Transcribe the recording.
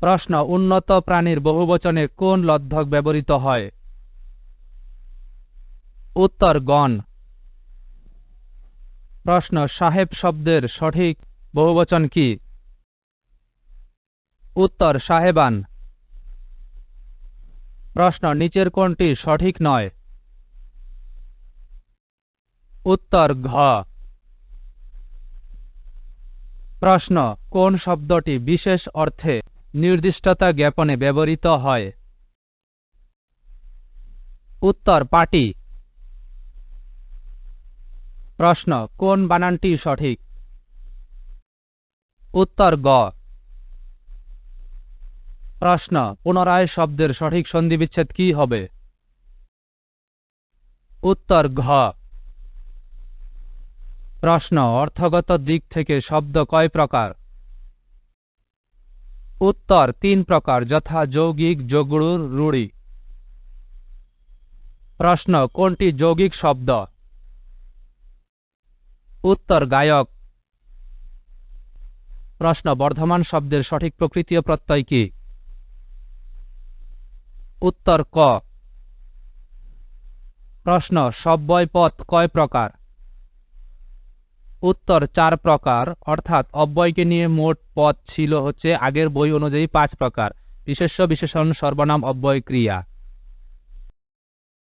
প্রশ্ন, উন্নত প্রাণীর বহুবচনে কোন লব্ধক ব্যবহৃত হয়? উত্তর, গণ। প্রশ্ন, সাহেব শব্দের সঠিক বহুবচন কি? উত্তর, সাহেবান। প্রশ্ন, নিচের কোনটি সঠিক নয়? উত্তর, ঘ। প্রশ্ন, কোন শব্দটি বিশেষ অর্থে নির্দিষ্টতা জ্ঞাপনে ব্যবহৃত হয়। উত্তর, পাটি। প্রশ্ন, কোন বানানটি সঠিক? উত্তর, গ। প্রশ্ন, পুনরায় শব্দের সঠিক সন্ধিবিচ্ছেদ কি হবে? উত্তর, ঘ। প্রশ্ন, অর্থগত দিক থেকে শব্দ কয় প্রকার? উত্তর, তিন প্রকার, যথা, যৌগিক যোগড়ুর রুড়ি। প্রশ্ন, কোনটি যৌগিক শব্দ? উত্তর, গায়ক। প্রশ্ন, বর্ধমান শব্দের সঠিক প্রকৃতি ও প্রত্যয় কি? উত্তর, ক। প্রশ্ন সব্যয় পথ কয় প্রকার? উত্তর চার প্রকার, অর্থাৎ অব্যয়কে নিয়ে মোট পথ ছিল হচ্ছে আগের বই অনুযায়ী পাঁচ প্রকার। বিশেষ্য, বিশেষণ, সর্বনাম, অব্যয়, ক্রিয়া।